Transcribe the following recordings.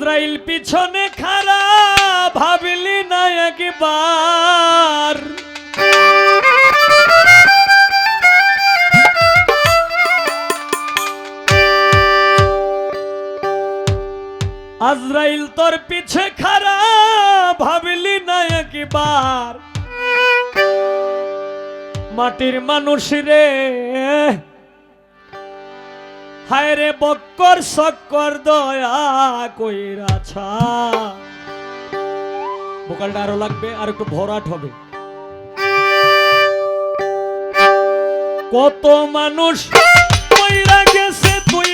আজরাইল পিছনে খারা ভাবলি না একবার। আজরাইল তোর পিছে খারা ভাবলি না একবার। মাটির মানুষ রে হায় রে বক্কর সক্কর দয়া কইরাছা বোকালটা আরও লাগবে, আর একটু ভরাট হবে। কত মানুষ কইরা গেছে তুই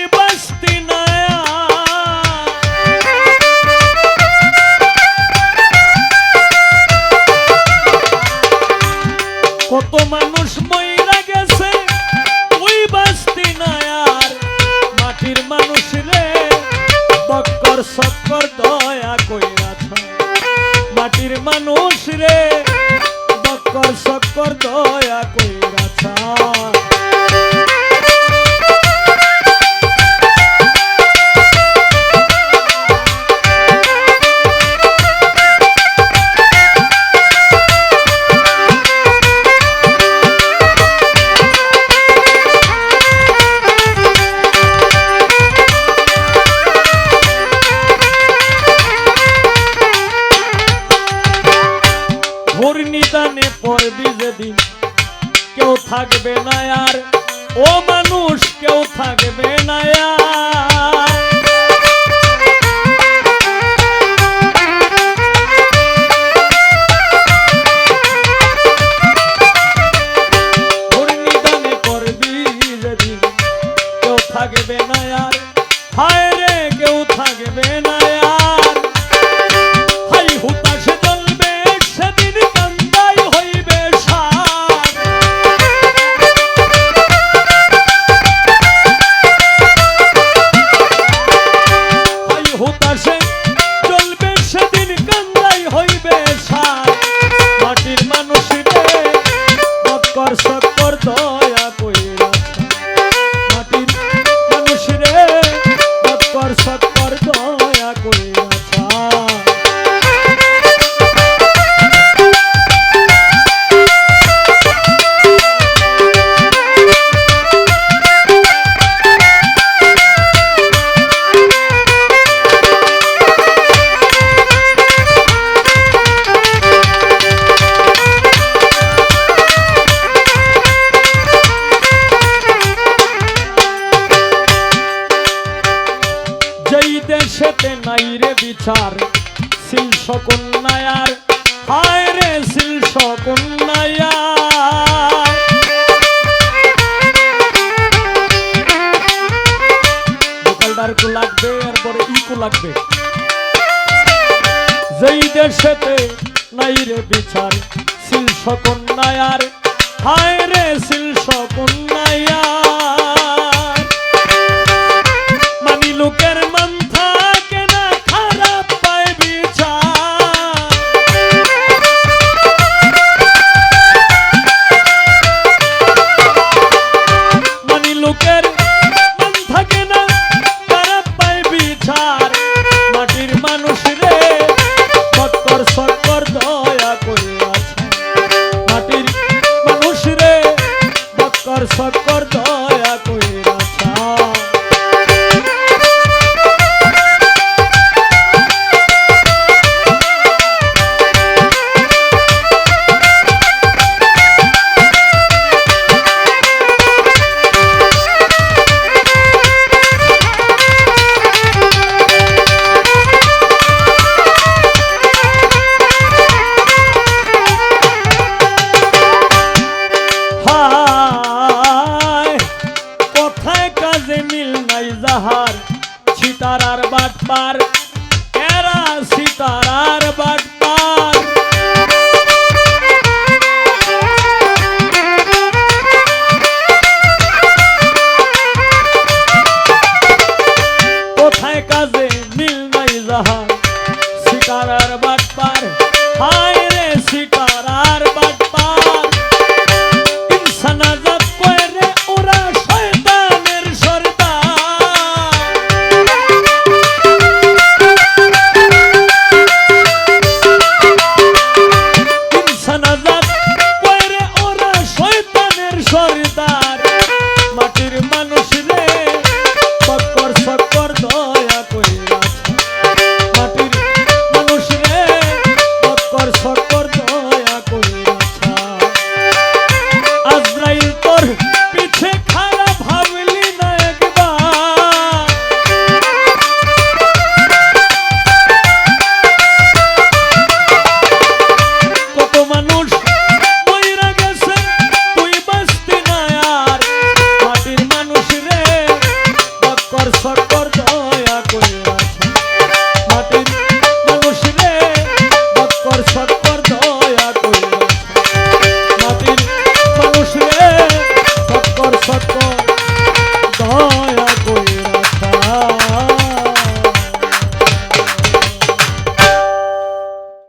বক্কর ঘূর্ণিদানে পড়বি যেদিন। কেউ থাকবে না আর ও মানুষ কেউ থাকবে না আর। দেশেতে নাই রে বিচার। শিল সকন্যায়ার হায় রে শিল সকন্যায়ার ভোকালটার কো লাগবে, এরপরে ই কো লাগবে। যেই দেশেতে নাই রে বিচার, শিল সকন্যায়ার হায় রে শিল मेरा सितारार